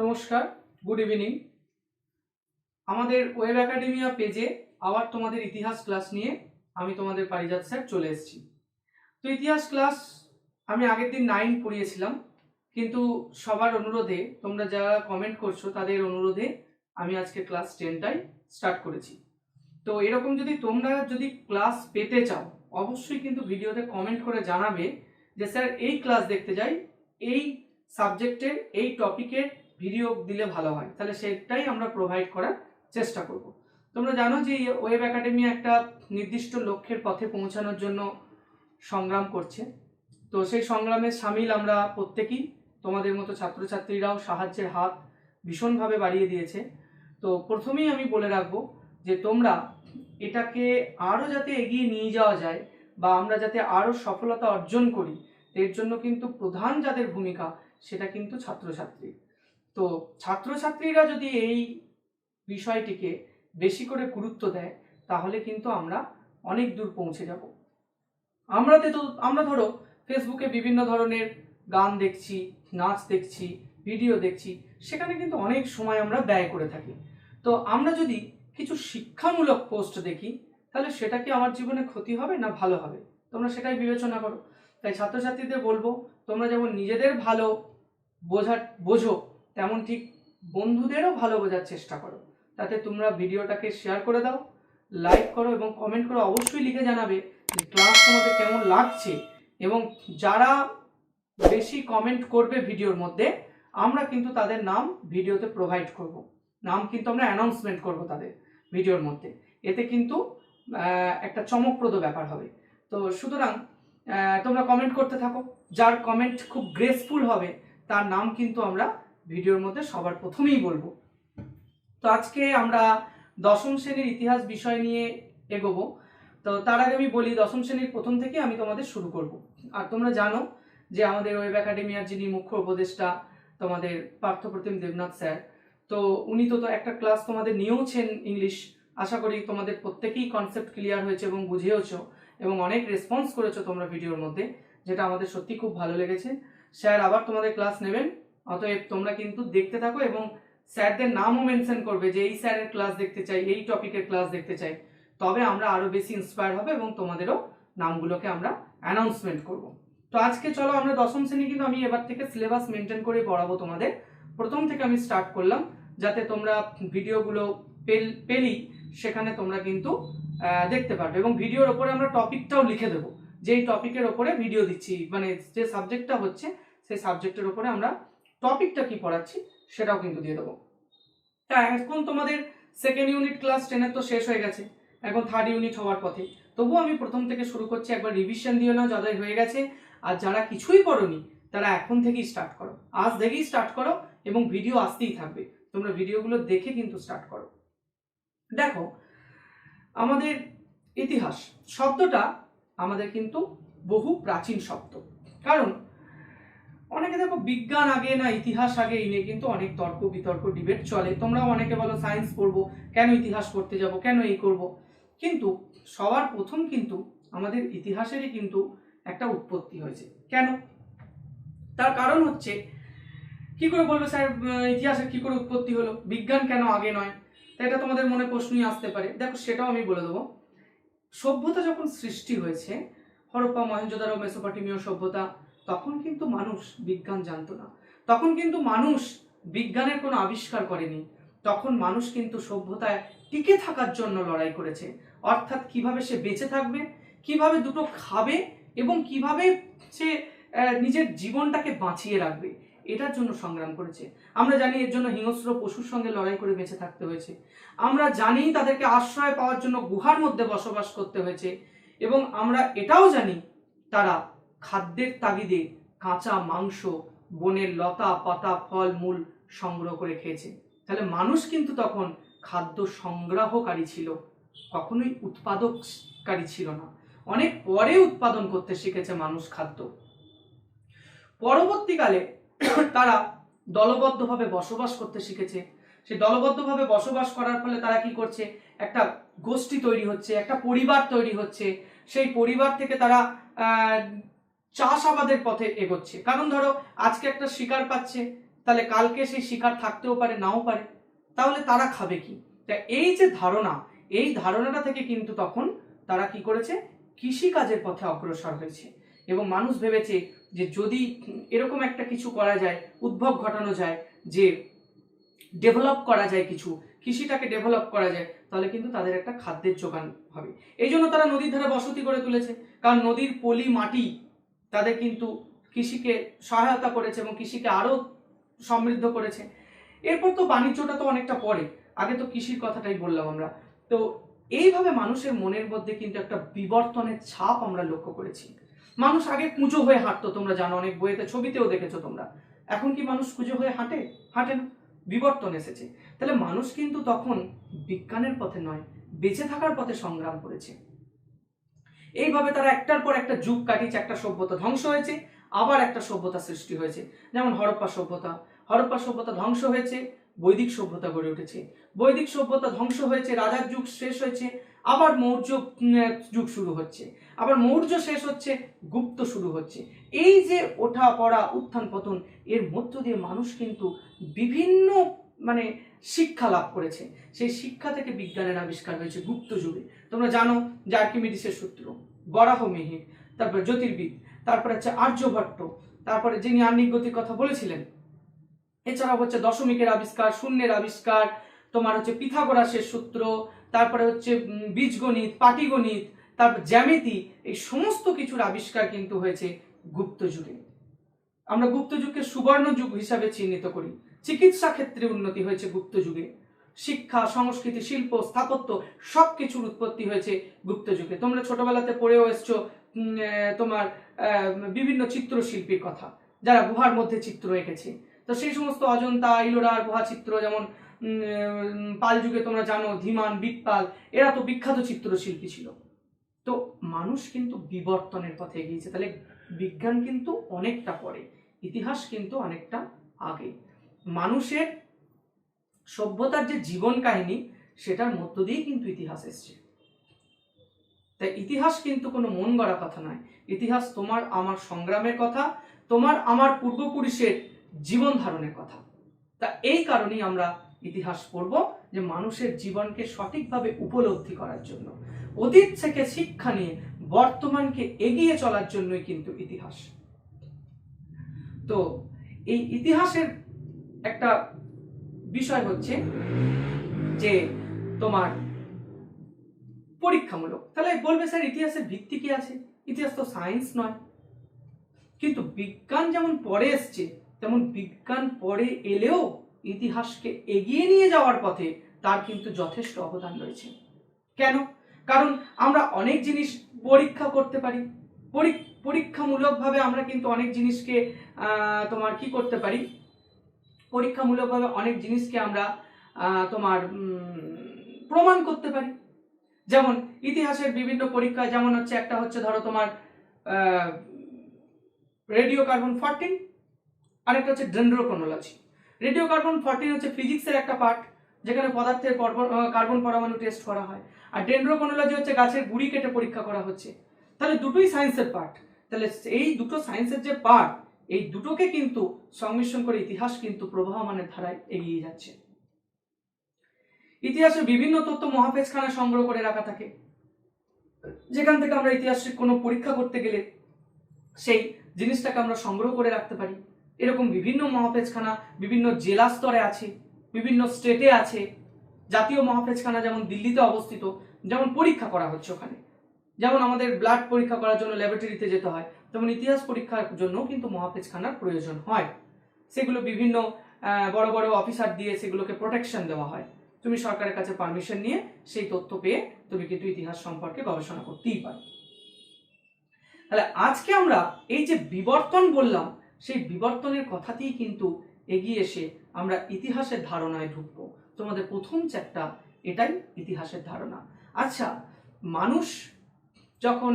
নমস্কার good evening আমাদের web academia পেজে আবার তোমাদের ইতিহাস ক্লাস নিয়ে আমি তোমাদের পারিজাত স্যার চলে এসেছি। তো ইতিহাস ক্লাস আমি আগের দিন নাইন পড়িয়েছিলাম, কিন্তু সবার অনুরোধে তোমরা যারা কমেন্ট করছ তাদের অনুরোধে আমি আজকে ক্লাস টেনটাই স্টার্ট করেছি। তো এরকম যদি তোমরা যদি ক্লাস পেতে চাও, অবশ্যই কিন্তু ভিডিওতে কমেন্ট করে জানাবে যে স্যার এই ক্লাস দেখতে যাই, এই সাবজেক্টের এই টপিকের ভিডিও দিলে ভালো হয়। তাহলে সেটাই আমরা প্রোভাইড করার চেষ্টা করব। তোমরা জানো যে ওয়েব একাডেমি একটা নির্দিষ্ট লক্ষ্যের পথে পৌঁছানোর জন্য সংগ্রাম করছে। তো সেই সংগ্রামে সামিল আমরা প্রত্যেকেই, তোমাদের মতো ছাত্রছাত্রীরাও সাহায্যের হাত ভীষণভাবে বাড়িয়ে দিয়েছে। তো প্রথমেই আমি বলে রাখব যে তোমরা এটাকে আরও যাতে এগিয়ে নিয়ে যাওয়া যায় বা আমরা যাতে আরও সফলতা অর্জন করি, এর জন্য কিন্তু প্রধান যাদের ভূমিকা সেটা কিন্তু ছাত্রছাত্রী। তো ছাত্রছাত্রীরা যদি এই বিষয়টিকে বেশি করে গুরুত্ব দেয়, তাহলে কিন্তু আমরা অনেক দূর পৌঁছে যাব। আমরা তো, আমরা ধরো ফেসবুকে বিভিন্ন ধরনের গান দেখছি, নাচ দেখছি ভিডিও দেখছি, সেখানে কিন্তু অনেক সময় আমরা ব্যয় করে থাকি। তো আমরা যদি কিছু শিক্ষামূলক পোস্ট দেখি, তাহলে সেটা কি আমার জীবনে ক্ষতি হবে না ভালো হবে? তোমরা সেটাই বিবেচনা করো। তাই ছাত্রছাত্রীদের বলব, তোমরা যেমন নিজেদের ভালো বোঝার, বোঝো তেমন ঠিক বন্ধুদেরও ভালো বোঝার চেষ্টা করো। তাতে তোমরা ভিডিওটাকে শেয়ার করে দাও লাইক করো এবং কমেন্ট করো অবশ্যই লিখে জানাবে যে ক্লাস তোমাদের কেমন লাগছে এবং যারা বেশি কমেন্ট করবে ভিডিওর মধ্যে, আমরা কিন্তু তাদের নাম ভিডিওতে প্রোভাইড করব। নাম কিন্তু আমরা অ্যানাউন্সমেন্ট করব তাদের ভিডিওর মধ্যে। এতে কিন্তু একটা চমকপ্রদ ব্যাপার হবে। তো সুতরাং তোমরা কমেন্ট করতে থাকো। যার কমেন্ট খুব গ্রেসফুল হবে, তার নাম কিন্তু আমরা ভিডিওর মধ্যে সবার প্রথমেই বলব। তো আজকে আমরা দশম শ্রেণির ইতিহাস বিষয় নিয়ে এগোবো। তো তার আগে আমি বলি, দশম শ্রেণির প্রথম থেকে আমি তোমাদের শুরু করব। আর তোমরা জানো যে আমাদের ওয়েব একাডেমিয়ার যিনি মুখ্য উপদেষ্টা, তোমাদের পার্থপ্রতিম দেবনাথ স্যার, তো উনি তো তো একটা ক্লাস তোমাদের নিয়েওছেন ইংলিশ। আশা করি তোমাদের প্রত্যেকেই কনসেপ্ট ক্লিয়ার হয়েছে এবং বুঝেওছো এবং অনেক রেসপন্স করেছ তোমরা ভিডিওর মধ্যে, যেটা আমাদের সত্যি খুব ভালো লেগেছে। স্যার, আবার তোমাদের ক্লাস নেবেন? অতএব তোমরা কিন্তু দেখতে থাকো এবং স্যারদের নামও মেনশন করবে যে এই স্যারের ক্লাস দেখতে চাই, এই টপিকের ক্লাস দেখতে চাই। তবে আমরা আরও বেশি ইন্সপায়ার হবে এবং তোমাদেরও নামগুলোকে আমরা অ্যানাউন্সমেন্ট করব। তো আজকে চলো আমরা দশম শ্রেণি কিন্তু আমি এবার থেকে সিলেবাস মেনটেন করে পড়াবো তোমাদের। প্রথম থেকে আমি স্টার্ট করলাম, যাতে তোমরা ভিডিওগুলো পেল পেলেই সেখানে তোমরা কিন্তু দেখতে পারবে এবং ভিডিওর ওপরে আমরা টপিকটাও লিখে দেবো। যেই টপিকের ওপরে ভিডিও দিচ্ছি মানে যে সাবজেক্টটা হচ্ছে, সেই সাবজেক্টের ওপরে আমরা টপিকটা কি পড়াচ্ছি সেটাও কিন্তু দিয়ে দেবো। তা এখন তোমাদের সেকেন্ড ইউনিট ক্লাস টেনের তো শেষ হয়ে গেছে, এখন থার্ড ইউনিট হওয়ার পথে। তবুও আমি প্রথম থেকে শুরু করছি, একবার রিভিশন দিও না যাদের হয়ে গেছে। আর যারা কিছুই পড়োনি তারা এখন থেকেই স্টার্ট করো। আজ থেকেই স্টার্ট করো এবং ভিডিও আসতেই থাকবে। তোমরা ভিডিওগুলো দেখে কিন্তু স্টার্ট করো। দেখো, আমাদের ইতিহাস, শব্দটা আমাদের কিন্তু বহু প্রাচীন শব্দ। কারণ অনেকে দেখো বিজ্ঞান আগে না, ইতিহাস আগে এই নিয়ে কিন্তু অনেক তর্ক বিতর্ক ডিবেট চলে। তোমরাও অনেকে বলো সায়েন্স পড়ব কেন ইতিহাস পড়তে যাব, কেন এই করব? কিন্তু সবার প্রথম কিন্তু আমাদের ইতিহাসেরই কিন্তু একটা উৎপত্তি হয়েছে। কেন? তার কারণ হচ্ছে, কি করে বলবে স্যার ইতিহাসের কি করে উৎপত্তি হলো? বিজ্ঞান কেন আগে নয়? তা এটা তোমাদের মনে প্রশ্নই আসতে পারে। দেখো সেটাও আমি বলে দেবো। সভ্যতা যখন সৃষ্টি হয়েছে, হরপ্পা মহেঞ্জোদারো মেসোপটেমীয় সভ্যতা তখন কিন্তু মানুষ বিজ্ঞান জানতো না। তখন কিন্তু মানুষ বিজ্ঞানের কোনো আবিষ্কার করেনি। তখন মানুষ কিন্তু সভ্যতায় টিকে থাকার জন্য লড়াই করেছে। অর্থাৎ কীভাবে সে বেঁচে থাকবে, কীভাবে দুটো খাবে এবং কীভাবে সে নিজের জীবনটাকে বাঁচিয়ে রাখবে, এটার জন্য সংগ্রাম করেছে। আমরা জানি এর জন্য হিংস্র পশুর সঙ্গে লড়াই করে বেঁচে থাকতে হয়েছে। আমরা জানি তাদেরকে আশ্রয় পাওয়ার জন্য গুহার মধ্যে বসবাস করতে হয়েছে এবং আমরা এটাও জানি তারা খাদ্যের তাগিদে কাঁচা মাংস, বনের লতা, পাতা, ফল, মূল সংগ্রহ করে খেয়েছে। তাহলে মানুষ কিন্তু তখন খাদ্য সংগ্রাহকারী ছিল, কখনোই উৎপাদককারী ছিল না। অনেক পরে উৎপাদন করতে শিখেছে মানুষ খাদ্য। পরবর্তীকালে তারা দলবদ্ধভাবে বসবাস করতে শিখেছে। সেই দলবদ্ধভাবে বসবাস করার ফলে তারা কি করছে? একটা গোষ্ঠী তৈরি হচ্ছে, একটা পরিবার তৈরি হচ্ছে। সেই পরিবার থেকে তারা চাষাবাদের পথে এগোচ্ছে। কারণ ধরো, আজকে একটা শিকার পাচ্ছে, তাহলে কালকে সেই শিকার থাকতেও পারে, নাও পারে। তাহলে তারা খাবে কি? তা এই যে ধারণা, এই ধারণাটা থেকে কিন্তু তখন তারা কি করেছে? কৃষিকাজের পথে অগ্রসর হয়েছে। এবং মানুষ ভেবেছে যে যদি এরকম একটা কিছু করা যায়, উদ্ভব ঘটানো যায়, যে ডেভেলপ করা যায় কিছু, কৃষিটাকে ডেভেলপ করা যায়, তাহলে কিন্তু তাদের একটা খাদ্যের যোগান হবে। এই জন্য তারা নদীর ধারে বসতি করে তুলেছে। কারণ নদীর পলি, মাটি তাদের কিন্তু কৃষিকে সহায়তা করেছে এবং কৃষিকে আরও সমৃদ্ধ করেছে। এরপর তো বাণিজ্যটা তো অনেকটা পরে। আগে তো কৃষির কথাটাই বললাম আমরা। তো এইভাবে মানুষের মনের মধ্যে কিন্তু একটা বিবর্তনের ছাপ আমরা লক্ষ্য করেছি। মানুষ আগে কুঁজো হয়ে হাঁটতো, তোমরা জানো, অনেক বইয়েতে, ছবিতেও দেখেছ তোমরা। এখন কি মানুষ কুঁজো হয়ে হাঁটে? হাঁটে না। বিবর্তন এসেছে। তাহলে মানুষ কিন্তু তখন বিজ্ঞানের পথে নয়, বেঁচে থাকার পথে সংগ্রাম করেছে। এইভাবে তারা একটার পর একটা যুগ কাটিয়েছে, একটা সভ্যতা ধ্বংস হয়েছে, আবার একটা সভ্যতা সৃষ্টি হয়েছে। যেমন হরপ্পা সভ্যতা হরপ্পা সভ্যতা ধ্বংস হয়েছে, বৈদিক সভ্যতা গড়ে উঠেছে। বৈদিক সভ্যতা ধ্বংস হয়েছে, রাজার যুগ শেষ হয়েছে, আবার মৌর্য যুগ শুরু হচ্ছে। আবার মৌর্য শেষ হচ্ছে, গুপ্ত শুরু হচ্ছে। এই যে ওঠা পড়া উত্থান পতন এর মধ্য দিয়ে মানুষ কিন্তু বিভিন্ন মানে শিক্ষা লাভ করেছে। সেই শিক্ষা থেকে বিজ্ঞানের আবিষ্কার হয়েছে গুপ্ত যুগে তোমরা জানো যে আর্কিমিডিসের সূত্র, বরাহ মিহির, তারপর জ্যোতির্বিদ, তারপরে হচ্ছে আর্যভট্ট তারপরে যিনি আহ্নিক গতির কথা বলেছিলেন, এছাড়াও হচ্ছে দশমিকের আবিষ্কার, শূন্যের আবিষ্কার, তোমার হচ্ছে পিথাগোরাসের সূত্র, তারপরে হচ্ছে বীজগণিত, পাটিগণিত, তারপর জ্যামিতি, এই সমস্ত কিছুর আবিষ্কার কিন্তু হয়েছে গুপ্ত যুগে আমরা গুপ্ত যুগকে সুবর্ণ যুগ হিসাবে চিহ্নিত করি। চিকিৎসা ক্ষেত্রে উন্নতি হয়েছে গুপ্ত যুগে। শিক্ষা, সংস্কৃতি, শিল্প, স্থাপত্য সব কিছুর উৎপত্তি হয়েছে গুপ্ত যুগে। তোমরা ছোটবেলাতে পড়েও এসছো তোমার বিভিন্ন চিত্রশিল্পীর কথা, যারা গুহার মধ্যে চিত্র এঁকেছে। তো সেই সমস্ত অজন্তা, ইলোরার গুহা চিত্র যেমন পাল যুগে তোমরা জানো, ধীমান, বিটপাল, এরা তো বিখ্যাত চিত্রশিল্পী ছিল। তো মানুষ কিন্তু বিবর্তনের পথে এগিয়েছে। তাহলে বিজ্ঞান কিন্তু অনেকটা পরে, ইতিহাস কিন্তু অনেকটা আগে। মানুষের সভ্যতার যে জীবন কাহিনী, সেটার মধ্য দিয়েই কিন্তু ইতিহাস এসছে। তাই ইতিহাস কিন্তু কোনো মন গড়া কথা নয়। ইতিহাস তোমার আমার সংগ্রামের কথা, তোমার আমার পূর্বপুরুষের জীবন ধারণের কথা। তা এই কারণেই আমরা ইতিহাস পড়ব যে মানুষের জীবনকে সঠিকভাবে উপলব্ধি করার জন্য, অতীত থেকে শিক্ষা নিয়ে বর্তমানকে এগিয়ে চলার জন্যই কিন্তু ইতিহাস। তো এই ইতিহাসের একটা বিষয় হচ্ছে যে তোমার পরীক্ষামূলক। তাহলে বলবে স্যার, ইতিহাসের ভিত্তি কি আছে? ইতিহাস তো সায়েন্স নয়। কিন্তু বিজ্ঞান যেমন পরে এসছে, তেমন বিজ্ঞান পরে এলেও ইতিহাসকে এগিয়ে নিয়ে যাওয়ার পথে তার কিন্তু যথেষ্ট অবদান রয়েছে। কেন? কারণ আমরা অনেক জিনিস পরীক্ষা করতে পারি। পরীক্ষামূলকভাবে আমরা কিন্তু অনেক জিনিসকে তোমার কি করতে পারি? পরীক্ষামূলকভাবে অনেক জিনিসকে আমরা তোমার প্রমাণ করতে পারি। যেমন ইতিহাসের বিভিন্ন পরীক্ষা, যেমন হচ্ছে একটা হচ্ছে ধরো তোমার রেডিও কার্বন ফোরটিন, আরেকটা হচ্ছে ডেন্ড্রোকোনোলজি। রেডিও কার্বন ফোরটিন হচ্ছে ফিজিক্সের একটা পার্ট, যেখানে পদার্থের কার্বন পরমাণু টেস্ট করা হয়। আর ডেন্ড্রোকোনোলজি হচ্ছে গাছের গুড়ি কেটে পরীক্ষা করা হচ্ছে। তাহলে দুটোই সায়েন্সের পার্ট তাহলে এই দুটো সায়েন্সের যে পার্ট এই দুটোকে কিন্তু সংমিশ্রণ করে ইতিহাস কিন্তু প্রবাহমানের ধারায় এগিয়ে যাচ্ছে। ইতিহাসের বিভিন্ন তথ্য মহাপেজখানায় সংগ্রহ করে রাখা থাকে। যেখান থেকে আমরা ইতিহাসের কোনো পরীক্ষা করতে গেলে সেই জিনিসটাকে আমরা সংগ্রহ করে রাখতে পারি। এরকম বিভিন্ন মহাপেজখানা বিভিন্ন জেলা স্তরে আছে, বিভিন্ন স্টেটে আছে। জাতীয় মহাপেজখানা যেমন দিল্লিতে অবস্থিত, যেমন পরীক্ষা করা হচ্ছে ওখানে। যেমন আমাদের ব্লাড পরীক্ষা করার জন্য ল্যাবরেটরিতে যেতে হয় তেমন ইতিহাস পরীক্ষার জন্য কিন্তু মহাপেজখানার প্রয়োজন হয়। সেগুলো বিভিন্ন বড় বড় অফিসার দিয়ে সেগুলোকে প্রোটেকশন দেওয়া হয়। তুমি সরকারের কাছে পারমিশন নিয়ে সেই তথ্য পেয়ে তুমি কিন্তু ইতিহাস সম্পর্কে গবেষণা করতেই পারো। তাহলে আজকে আমরা এই যে বিবর্তন বললাম, সেই বিবর্তনের কথাতেই কিন্তু এগিয়ে এসে আমরা ইতিহাসের ধারণায় ঢুকবো। তোমাদের প্রথম চ্যাপ্টার এটাই ইতিহাসের ধারণা। আচ্ছা মানুষ যখন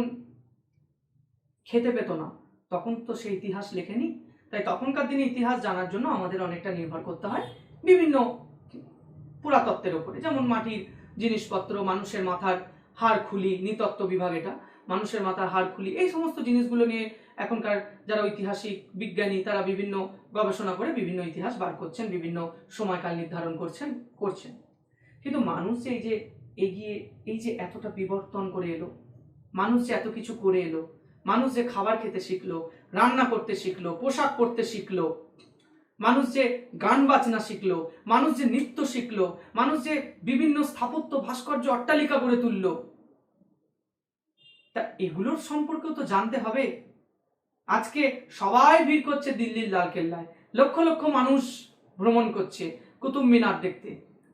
খেতে পেত না। তখন তো সে ইতিহাস লেখেনি। তাই তখনকার দিনে ইতিহাস জানার জন্য আমাদের অনেকটা নির্ভর করতে হয় বিভিন্ন পুরাতত্ত্বের ওপরে যেমন মাটির জিনিসপত্র, মানুষের মাথার হাড় খুলি, নৃতত্ত্ব বিভাগ এটা। মানুষের মাথার হাড় খুলি, এই সমস্ত জিনিসগুলো নিয়ে এখনকার যারা ঐতিহাসিক বিজ্ঞানী, তারা বিভিন্ন গবেষণা করে বিভিন্ন ইতিহাস বার করছেন, বিভিন্ন সময়কাল নির্ধারণ করছেন করছেন। কিন্তু মানুষ এই যে এগিয়ে, এই যে এতটা বিবর্তন করে এলো, মানুষ যে এত কিছু করে এলো মানুষ যে খাবার খেতে শিখলো, রান্না করতে শিখলো, পোশাক পরতে শিখলো, মানুষ যে গান বাজনা শিখলো, মানুষ যে নৃত্য শিখলো, মানুষ যে বিভিন্ন স্থাপত্য ভাস্কর্য অট্টালিকা গড়ে তুললো, তা এগুলোর সম্পর্কেও তো জানতে হবে। আজকে সবাই ভিড় করছে দিল্লির লালকেল্লায় লক্ষ লক্ষ মানুষ ভ্রমণ করছে কুতুব মিনার দেখতে।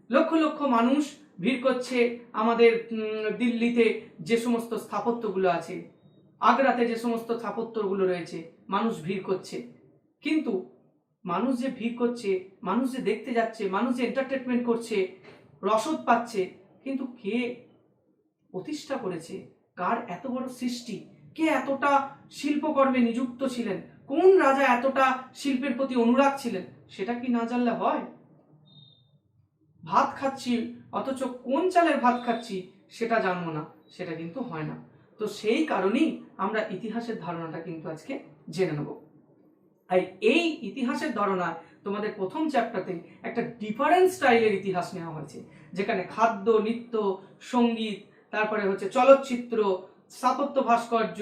লক্ষ লক্ষ মানুষ ভিড় করছে আমাদের দিল্লিতে যে সমস্ত স্থাপত্যগুলো আছে। আগ্রাতে যে সমস্ত স্থাপত্যগুলো রয়েছে, মানুষ ভিড় করছে। কিন্তু মানুষ যে ভিড় করছে, মানুষ যে দেখতে যাচ্ছে, মানুষ যে এন্টারটেনমেন্ট করছে, রসদ পাচ্ছে, কিন্তু কে প্রতিষ্ঠা করেছে? কার এত বড় সৃষ্টি? কে এতটা শিল্পকর্মে নিযুক্ত ছিলেন? কোন রাজা এতটা শিল্পের প্রতি অনুরাগ ছিলেন? সেটা কি না জানলে হয়? ভাত খাচ্ছি, অথচ কোন চালের ভাত খাচ্ছি, সেটা জানব না, সেটা কিন্তু হয় না। তো সেই কারণেই আমরা ইতিহাসের ধারণাটা কিন্তু আজকে জেনে নেব। আর এই ইতিহাসের ধারণা তোমাদের প্রথম চ্যাপ্টারতে একটা ডিফারেন্ট স্টাইলের ইতিহাস নেওয়া হয়েছে, যেখানে খাদ্য, নৃত্য, সংগীত, তারপরে হচ্ছে চলচ্চিত্র, স্থাপত্য ভাস্কর্য,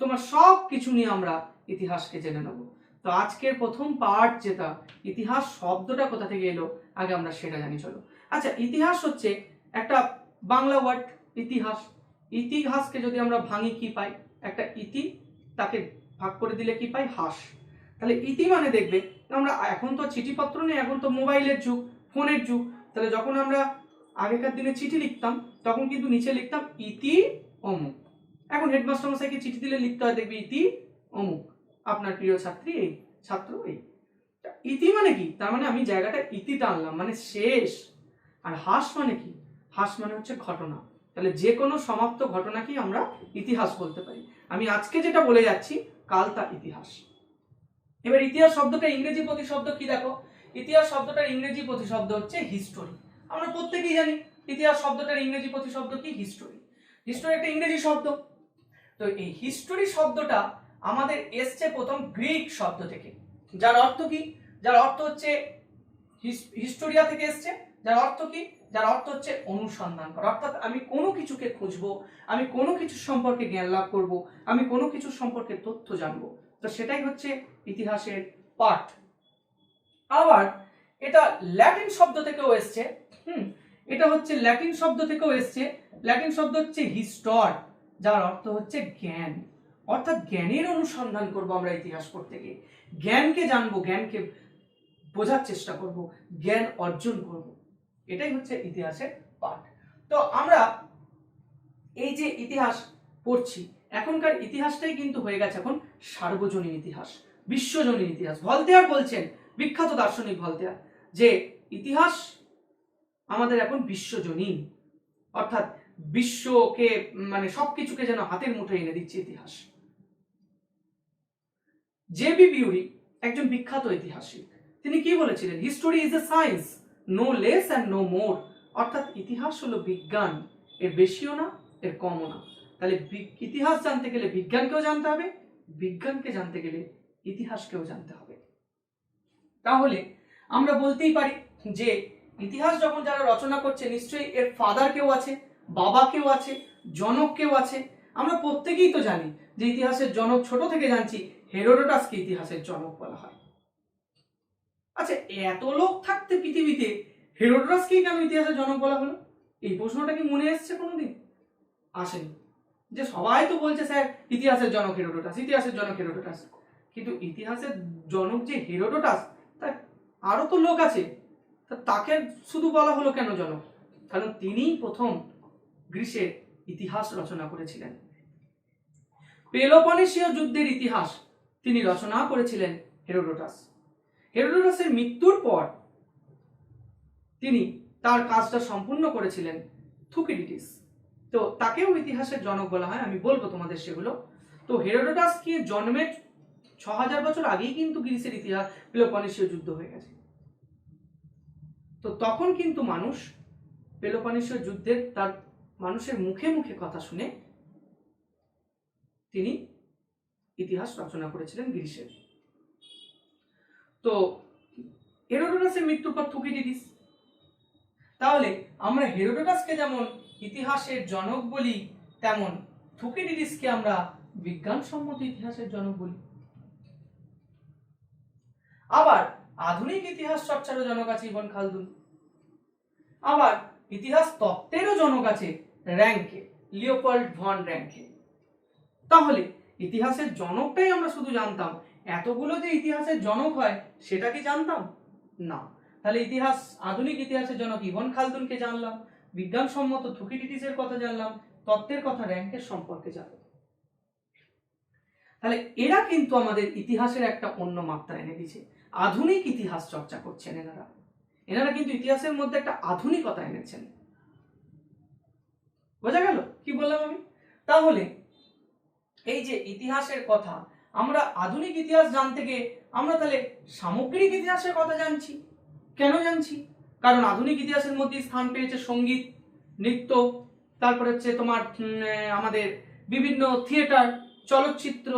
তোমার সব কিছু নিয়ে আমরা ইতিহাসকে জেনে নেব। তো আজকের প্রথম পার্ট যেটা, ইতিহাস শব্দটা কোথা থেকে এলো, আগে আমরা সেটা জানি, চলো। আচ্ছা ইতিহাস হচ্ছে একটা বাংলা ওয়ার্ড ইতিহাস। ইতিহাসকে যদি আমরা ভাঙি কি পাই? একটা ইতি তাকে ভাগ করে দিলে কি পাই? হাস। তাহলে ইতি মানে দেখবে, আমরা এখন তো চিঠিপত্র নেই, এখন তো মোবাইলের যুগ, ফোনের যুগ। তাহলে যখন আমরা আগেকার দিনে চিঠি লিখতাম, তখন কিন্তু নিচে লিখতাম, ইতি অমুক। এখন হেডমাস্টার মশাইকে চিঠি দিলে লিখতে হয়, দেখবি ইতি অমুক। আপনার প্রিয় ছাত্রী এই, ছাত্র এই। ইতি মানে কি? তার মানে আমি জায়গাটা ইতি টানলাম মানে শেষ। আর হাস মানে কি? হাস মানে হচ্ছে ঘটনা। তাহলে যে কোনো সমাপ্ত ঘটনাকেই আমরা ইতিহাস বলতে পারি। আমি আজকে যেটা বলে যাচ্ছি, কাল তা ইতিহাস। এবার ইতিহাস শব্দটা ইংরেজি প্রতিশব্দ কি দেখো? ইতিহাস শব্দটার ইংরেজি প্রতিশব্দ হচ্ছে হিস্টোরি আমরা প্রত্যেকেই জানি ইতিহাস শব্দটার ইংরেজি প্রতিশব্দ কি? হিস্টোরি হিস্টোরি একটা ইংরেজি শব্দ। তো এই হিস্টোরি শব্দটা আমাদের এসছে প্রথম গ্রিক শব্দ থেকে। যার অর্থ কি? যার অর্থ হচ্ছে হিস্টোরিয়া থেকে এসছে। যার অর্থ কি? যার অর্থ হচ্ছে অনুসন্ধান করা। অর্থাৎ আমি কোনো কিছুকে খুঁজবো, আমি কোনো কিছু সম্পর্কে জ্ঞান লাভ করব, আমি কোনো কিছু সম্পর্কে তথ্য জানব। তো সেটাই হচ্ছে ইতিহাসের পাঠ। আবার এটা ল্যাটিন শব্দ থেকেও এসছে, হুম, এটা হচ্ছে ল্যাটিন শব্দ থেকেও এসছে। ল্যাটিন শব্দ হচ্ছে হিস্টর, যার অর্থ হচ্ছে জ্ঞান। অর্থাৎ জ্ঞানের অনুসন্ধান করব আমরা ইতিহাস পড়তে গিয়ে। জ্ঞানকে জানব, জ্ঞানকে বোঝার চেষ্টা করব, জ্ঞান অর্জন করব। এটাই হচ্ছে ইতিহাসের পাঠ। তো আমরা এই যে ইতিহাস পড়ছি, এখনকার ইতিহাসটাই কিন্তু হয়ে গেছে এখন সার্বজনীন ইতিহাস, বিশ্বজনীন ইতিহাস। ভলতেয়ার বলছেন, বিখ্যাত দার্শনিক ভলতেয়ার, যে ইতিহাস আমাদের এখন বিশ্বজনীন। অর্থাৎ বিশ্বকে মানে সবকিছুকে যেন হাতের মুঠোয় এনে দিচ্ছে ইতিহাস। জে বি বিউরি একজন বিখ্যাত ঐতিহাসিক। তিনি কি বলেছিলেন? History is a science no less and no more অর্থাৎ ইতিহাস হলো বিজ্ঞান। এর বেশিও না, এর কমও না। তাহলে ইতিহাস জানতে গেলে বিজ্ঞানকেও জানতে হবে, বিজ্ঞানকে জানতে গেলে ইতিহাসকেও জানতে হবে। তাহলে আমরা বলতেই পারি যে, ইতিহাস যখন যারা রচনা করছে, নিশ্চয়ই এর ফাদার কেউ আছে, বাবা কেউ আছে, জনক কেউ আছে। আমরা প্রত্যেকেই তো জানি যে ইতিহাসের জনক ছোট থেকে জানছি হেরোডোটাসকে ইতিহাসের জনক বলা হয়। আচ্ছা এত লোক থাকতে পৃথিবীতে হেরোডোটাসকেই কেন ইতিহাসের জনক বলা হলো? এই প্রশ্নটা কি মনে এসছে কোনোদিন? আসেনি। যে সবাই তো বলছে, স্যার, ইতিহাসের জনক হেরোডোটাস, ইতিহাসের জনক হেরোডোটাস। কিন্তু ইতিহাসের জনক যে হেরোডোটাস তা আরও তো লোক আছে। তা তাকে শুধু বলা হলো কেন জনক? কারণ তিনিই প্রথম গ্রীসের ইতিহাস রচনা করেছিলেন। পেলোপনেশীয় যুদ্ধের ইতিহাস তিনি রচনা করেছিলেন হেরোডোটাস। হেরোডোটাসের মৃত্যুর পর তিনি তার কাজটা সম্পূর্ণ করেছিলেন থুকিডিটিস। তো তাকেও ইতিহাসের জনক বলা হয়, আমি বলব তোমাদের সেগুলো। তো হেরোডোটাস কি জন্মের ছ হাজার বছর আগেই কিন্তু গ্রিসের ইতিহাস পেলোপনেশীয় যুদ্ধ হয়ে গেছে। তো তখন কিন্তু মানুষ পেলোপনেশীয় যুদ্ধের তার মানুষের মুখে মুখে কথা শুনে তিনি ইতিহাস রচনা করেছিলেন গ্রিসের। তো হেরোডোটাসের মৃত্যুর পর থুকিডিডিস তাহলে আমরা হেরোডোটাসকে যেমন ইতিহাসের জনক বলি, তেমন থুকিডিডিসকে আমরা বিজ্ঞানসম্মত ইতিহাসের জনক বলি। আবার আধুনিক ইতিহাস চর্চারও জনক আছে ইবন খালদুন। আবার ইতিহাস তত্ত্বেরও জনক আছে র্যাঙ্কে, লিওপল্ড ভন র্যাঙ্কে। তাহলে ইতিহাসের জনকটাই আমরা শুধু জানতাম এতগুলো যে ইতিহাসের জনক হয়, সেটা কি জানতাম? না। তাহলে ইতিহাস, আধুনিক ইতিহাসের জনক ইবন খালদুনকে জানলাম, বিজ্ঞানসম্মত থুকিডিটিসের কথা জানলাম, তত্ত্বের কথা র্যাঙ্কের সম্পর্কে জানলাম। তাহলে এরা কিন্তু আমাদের ইতিহাসের একটা অন্য মাত্রা এনে দিয়েছে। আধুনিক ইতিহাস চর্চা করছেন এনারা। এনারা কিন্তু ইতিহাসের মধ্যে একটা আধুনিকতা এনেছেন। বোঝা গেল? কি বললাম আমি? তাহলে এই যে ইতিহাসের কথা আমরা আধুনিক ইতিহাস জানতে গিয়ে আমরা তাহলে সামগ্রিক ইতিহাসের কথা জানছি। কেন জানছি? কারণ আধুনিক ইতিহাসের মধ্যে স্থান পেয়েছে সংগীত, নৃত্য, তারপরে হচ্ছে তোমার আমাদের বিভিন্ন থিয়েটার, চলচ্চিত্র,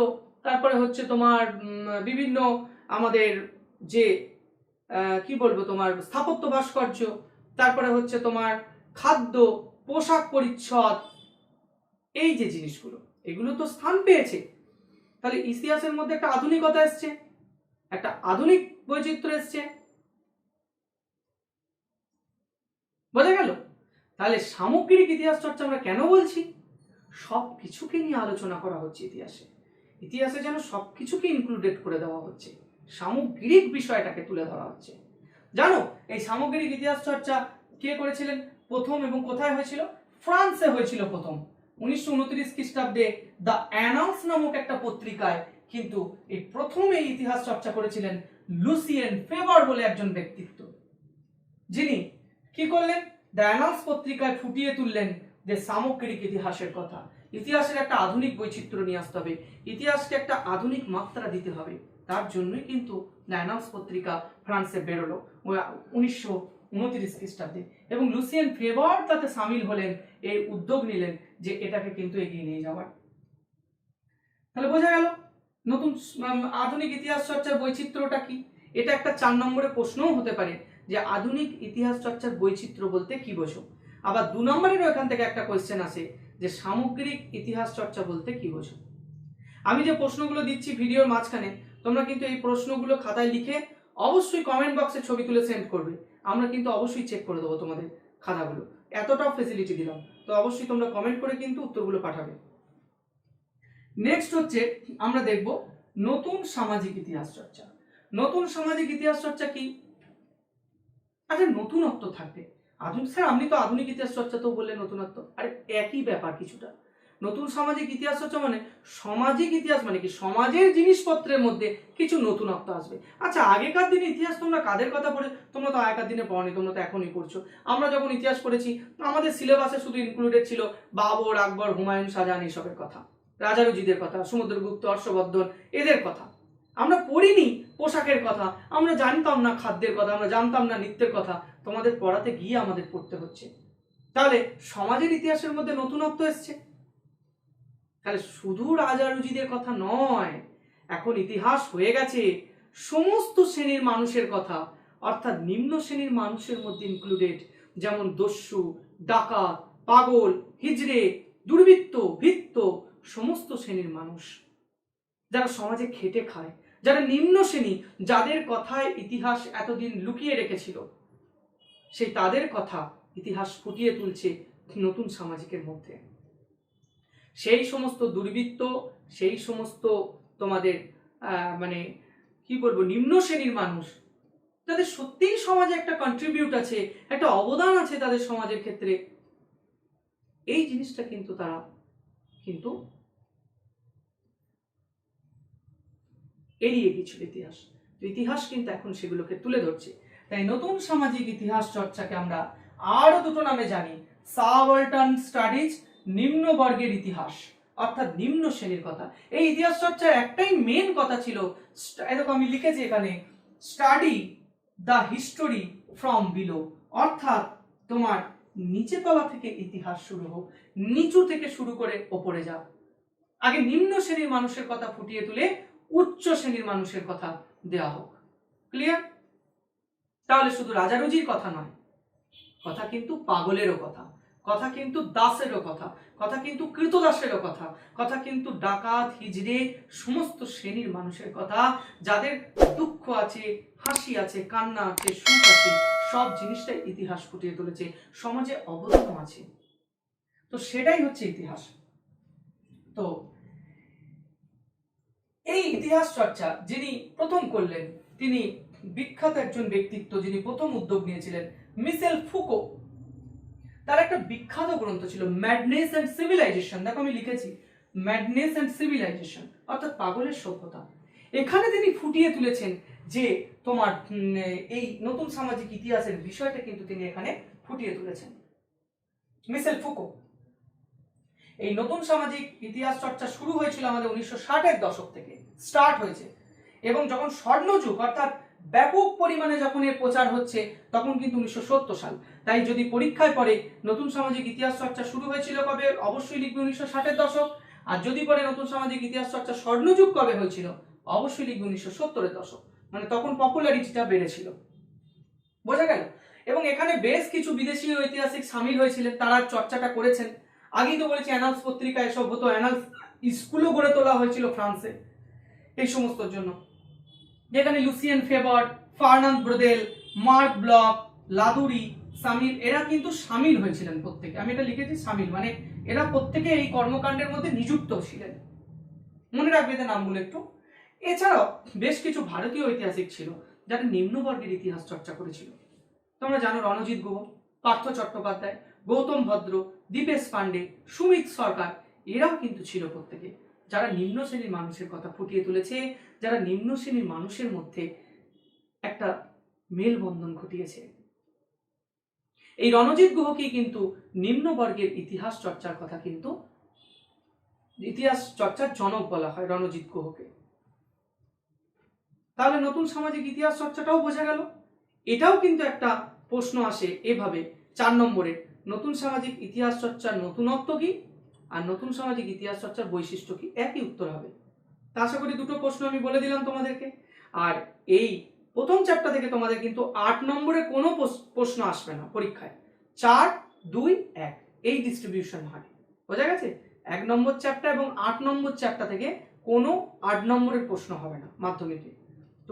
তারপরে হচ্ছে তোমার বিভিন্ন আমাদের যে কি বলব তোমার, স্থাপত্য ভাস্কর্য, তারপরে হচ্ছে তোমার খাদ্য, পোশাক পরিচ্ছদ, এই যে জিনিসগুলো, এগুলো তো স্থান পেয়েছে। তাহলে ইতিহাসের মধ্যে একটা আধুনিকতা এসছে, একটা আধুনিক বৈচিত্র্য এসছে। বোঝা গেল? তাহলে সামগ্রিক ইতিহাস চর্চা আমরা কেন বলছি? সব কিছুকে নিয়ে আলোচনা করা হচ্ছে ইতিহাসে। ইতিহাসে যেন সব কিছুকে ইনক্লুডেড করে দেওয়া হচ্ছে। সামগ্রিক বিষয়টাকে তুলে ধরা হচ্ছে। জানো, এই সামগ্রিক ইতিহাস চর্চা কে করেছিলেন? প্রথম এবং কোথায় হয়েছিল? ফ্রান্সে হয়েছিল প্রথম। উনিশশো উনত্রিশ খ্রিস্টাব্দে দ্য অ্যানাউন্স নামক একটা পত্রিকায় কিন্তু এই প্রথম এই ইতিহাস চর্চা করেছিলেন লুসিয়েন ফেভার বলে একজন ব্যক্তিত্ব। যিনি কি করলেন? দ্য অ্যানাউন্স পত্রিকায় ফুটিয়ে তুললেন যে সামগ্রিক ইতিহাসের কথা। ইতিহাসের একটা আধুনিক বৈচিত্র্য নিয়ে আসতে হবে। ইতিহাসকে একটা আধুনিক মাত্রা দিতে হবে। তার জন্যই কিন্তু দ্য পত্রিকা ফ্রান্সে বেরোলো উনিশশো উনত্রিশ খ্রিস্টাব্দে। এবং লুসিয়ান ফেভার তাতে সামিল হলেন এই উদ্যোগ নিলেন যে এটাকে কিন্তু এগিয়ে নিয়ে যাওয়ার। তাহলে বোঝা গেল, নতুন আধুনিক ইতিহাস চর্চার বৈচিত্র্যটা কি? এটা একটা চার নম্বরে প্রশ্নও হতে পারে যে আধুনিক ইতিহাস চর্চার বৈচিত্র্য বলতে কি বোঝো? আবার দু নম্বরেরও এখান থেকে একটা কোয়েশ্চেন আসে যে সামগ্রিক ইতিহাস চর্চা বলতে কি বোঝো? আমি যে প্রশ্নগুলো দিচ্ছি ভিডিওর মাঝখানে, তোমরা কিন্তু এই প্রশ্নগুলো খাতায় লিখে অবশ্যই কমেন্ট বক্সে ছবি তুলে সেন্ড করবে। আমরা কিন্তু অবশ্যই চেক করে দেবো তোমাদের খাতাগুলো। এতটাও ফেসিলিটি দিলাম। তো অবশ্যই তোমরা কমেন্ট করে কিন্তু উত্তরগুলো পাঠাবে। নেক্সট হচ্ছে, আমরা দেখব নতুন সামাজিক ইতিহাস চর্চা। নতুন সামাজিক ইতিহাস চর্চা কি? আচ্ছা নতুনত্ব থাকবে। আধুনিক স্যার, আপনি তো আধুনিক ইতিহাস চর্চা তো বললেন নতুনত্ব। আরে, একই ব্যাপার কিছুটা। নতুন সামাজিক ইতিহাস চর্চা মানে সামাজিক ইতিহাস মানে কি? সমাজের জিনিসপত্রের মধ্যে কিছু নতুনত্ব আসবে। আচ্ছা আগেকার দিনে ইতিহাস তোমরা কাদের কথা পড়ে? তোমরা তো আগেকার দিনে পড়নি, তোমরা তো এখনই পড়ছো। আমরা যখন ইতিহাস পড়েছি, আমাদের সিলেবাসে শুধু ইনক্লুডেড ছিল বাবর, আকবর, হুমায়ুন শাহজাহান এইসবের কথা। রাজারুজিদের কথা, সমুদ্রগুপ্ত, হর্ষবর্ধন, এদের কথা। আমরা পড়িনি পোশাকের কথা, আমরা জানতাম না খাদ্যের কথা, আমরা জানতাম না নৃত্যের কথা, তোমাদের পড়াতে গিয়ে আমাদের পড়তে হচ্ছে। তাহলে সমাজের ইতিহাসের মধ্যে নতুনত্ব এসছে। তাহলে শুধু রাজারুজিদের কথা নয়, এখন ইতিহাস হয়ে গেছে। সমস্ত শ্রেণির মানুষের কথা, অর্থাৎ নিম্ন শ্রেণির মানুষের মধ্যে ইনক্লুডেড যেমন দস্যু, ডাকাত, পাগল, হিজড়ে, দুর্বৃত্ত ভিত্ত সমস্ত শ্রেণির মানুষ। যারা সমাজে খেটে খায়, যারা নিম্ন শ্রেণি, যাদের কথায় ইতিহাস এতদিন লুকিয়ে রেখেছিল, সেই তাদের কথা ইতিহাস ফুটিয়ে তুলছে নতুন সামাজিকের মধ্যে। সেই সমস্ত দুর্বৃত্ত, সেই সমস্ত তোমাদের মানে কি বলব, নিম্ন শ্রেণির মানুষ, তাদের সত্যিই সমাজে একটা কন্ট্রিবিউট আছে, একটা অবদান আছে তাদের সমাজের ক্ষেত্রে। এই জিনিসটা কিন্তু তারা কিন্তু এড়িয়ে গিয়েছিল ইতিহাস। তো ইতিহাস কিন্তু এখন সেগুলোকে তুলে ধরছে। তাই নতুন সামাজিক ইতিহাস চর্চাকে আমরা আরও দুটো নামে জানি। সাবঅল্টার্ন স্টাডিজ নিম্ন বর্গের ইতিহাস, অর্থাৎ নিম্ন শ্রেণির কথা। এই ইতিহাস চর্চার একটাই মেন কথা ছিল এরকম আমি লিখেছি এখানে study the history from below অর্থাৎ তোমার নিচে তলা থেকে ইতিহাস শুরু হোক, নিচু থেকে শুরু করে ওপরে যাও। আগে নিম্ন শ্রেণির মানুষের কথা ফুটিয়ে তুলে উচ্চ শ্রেণির মানুষের কথা দেওয়া হোক। ক্লিয়ার তাহলে শুধু রাজারুজির কথা নয়, কথা কিন্তু পাগলেরও কথা কথা কিন্তু দাসেরও কথা কথা কিন্তু কৃতদাসেরও কথা কথা কিন্তু ডাকাত, হিজড়ে, সমস্ত শ্রেণির মানুষের কথা, যাদের দুঃখ আছে, হাসি আছে, কান্না আছে, সুখ আছে সব জিনিসটাই ইতিহাস ফুটিয়ে তুলেছে, সমাজে অবদানও আছে। তো সেটাই হচ্ছে ইতিহাস। তো এই ইতিহাস চর্চা যিনি প্রথম করলেন, তিনি বিখ্যাত একজন ব্যক্তিত্ব যিনি প্রথম উদ্যোগ নিয়েছিলেন, মিসেল ফুকো। তার একটা বিখ্যাত গ্রন্থ ছিল, ম্যাডনেস অ্যান্ড সিভিলাইজেশন। দেখো আমি লিখেছি, ম্যাডনেস অ্যান্ড সিভিলাইজেশন, অর্থাৎ পাগলের সভ্যতা। এখানে তিনি ফুটিয়ে তুলেছেন যে তোমার এই নতুন সামাজিক ইতিহাসের বিষয়টা কিন্তু তিনি এখানে ফুটিয়ে তুলেছেন। মিসেল ফুকো, এই নতুন সামাজিক ইতিহাস চর্চা শুরু হয়েছিল আমাদের উনিশশো ষাটের দশক থেকে, স্টার্ট হয়েছে। এবং যখন স্বর্ণযুগ অর্থাৎ ব্যাপক পরিমাণে যখন এর প্রচার হচ্ছে, তখন কিন্তু উনিশশো সত্তর সাল। তাই যদি পরীক্ষায় পড়ে নতুন সামাজিক ইতিহাস চর্চা শুরু হয়েছিল কবে, অবশ্যই লিখবে উনিশশো ষাটের দশক। আর যদি পরে নতুন সামাজিক ইতিহাস চর্চা স্বর্ণযুগ কবে হয়েছিল, অবশ্যই লিখবে উনিশশো সত্তরের দশক। মানে তখন পপুলারিটিটা বেড়েছিল। বোঝা গেল? এবং এখানে বেশ কিছু বিদেশি ঐতিহাসিক সামিল হয়েছিলেন, তারা চর্চাটা করেছেন। আগেই তো বলেছি, অ্যানালস পত্রিকা এসব হতো, অ্যানালস স্কুলও গড়ে তোলা হয়েছিল ফ্রান্সে এই সমস্তর জন্য। যেখানে Lucien Febvre Fernand Braudel, Marc Bloch, Ladurie, সামিল, এরা কিন্তু সামিল হয়েছিলেন প্রত্যেকে। আমি এটা লিখেছি, সামিল। মানে এরা প্রত্যেকে এই কর্মকাণ্ডের মধ্যে নিযুক্ত ছিলেন। মনে রাখবে এদের নামগুলো একটু। এছাড়াও বেশ কিছু ভারতীয় ঐতিহাসিক ছিল যারা নিম্নবর্গের ইতিহাস চর্চা করেছিল। তোমরা জানো রণজিৎ গুহ, পার্থ চট্টোপাধ্যায়, গৌতম ভদ্র, দীপেশ পান্ডে সুমিত সরকার, এরাও কিন্তু ছিল প্রত্যেকে। যারা নিম্ন শ্রেণির মানুষের কথা ফুটিয়ে তুলেছে, যারা নিম্ন শ্রেণির মানুষের মধ্যে একটা মেলবন্ধন ঘটিয়েছে। এই রণজিৎ গুহকেই কিন্তু নিম্নবর্গের ইতিহাস চর্চার কথা কিন্তু, ইতিহাস চর্চার জনক বলা হয় রণজিৎ গুহকে। তাহলে নতুন সামাজিক ইতিহাস চর্চাটাও বোঝা গেল। এটাও কিন্তু একটা প্রশ্ন আসে এভাবে। চার নম্বরে, নতুন সামাজিক ইতিহাস চর্চার নতুনত্ব কি? আর নতুন সামাজিক ইতিহাস চর্চার বৈশিষ্ট্য কি? একই উত্তর হবে। তা আশা করি দুটো প্রশ্ন আমি বলে দিলাম তোমাদেরকে। আর এই প্রথম চ্যাপ্টার থেকে তোমাদের কিন্তু আট নম্বরে কোনো প্রশ- প্রশ্ন আসবে না পরীক্ষায়। চার, দুই, এক, এই ডিস্ট্রিবিউশন হয় বোঝা গেছে? এক নম্বর চ্যাপ্টার এবং আট নম্বর চ্যাপ্টার থেকে কোনো আট নম্বরের প্রশ্ন হবে না মাধ্যমিকে।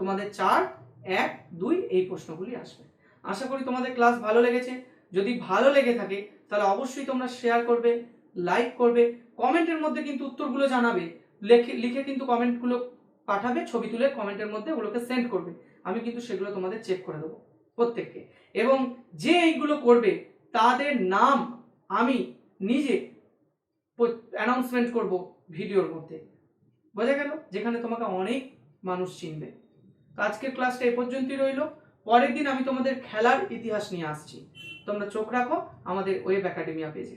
তোমাদের চার, এক, দুই এই প্রশ্নগুলি আসবে। আশা করি তোমাদের ক্লাস ভালো লেগেছে। যদি ভালো লেগে থাকে, তাহলে অবশ্যই তোমরা শেয়ার করবে, লাইক করবে, কমেন্টের মধ্যে কিন্তু উত্তরগুলো জানাবে। লেখে, লিখে কিন্তু কমেন্টগুলো পাঠাবে, ছবি তুলে কমেন্টের মধ্যে ওগুলোকে সেন্ড করবে। আমি কিন্তু সেগুলো তোমাদের চেক করে দেবো প্রত্যেককে। এবং যে এইগুলো করবে, তাদের নাম আমি নিজে অ্যানাউন্সমেন্ট করব ভিডিওর মধ্যে। বোঝা গেল? যেখানে তোমাকে অনেক মানুষ চিনবে। আজকের ক্লাসটা এ পর্যন্তই রইল। পরের দিন আমি তোমাদের খেলার ইতিহাস নিয়ে আসছি। তোমরা চোখ রাখো আমাদের ওয়েব একাডেমিয়া পেজে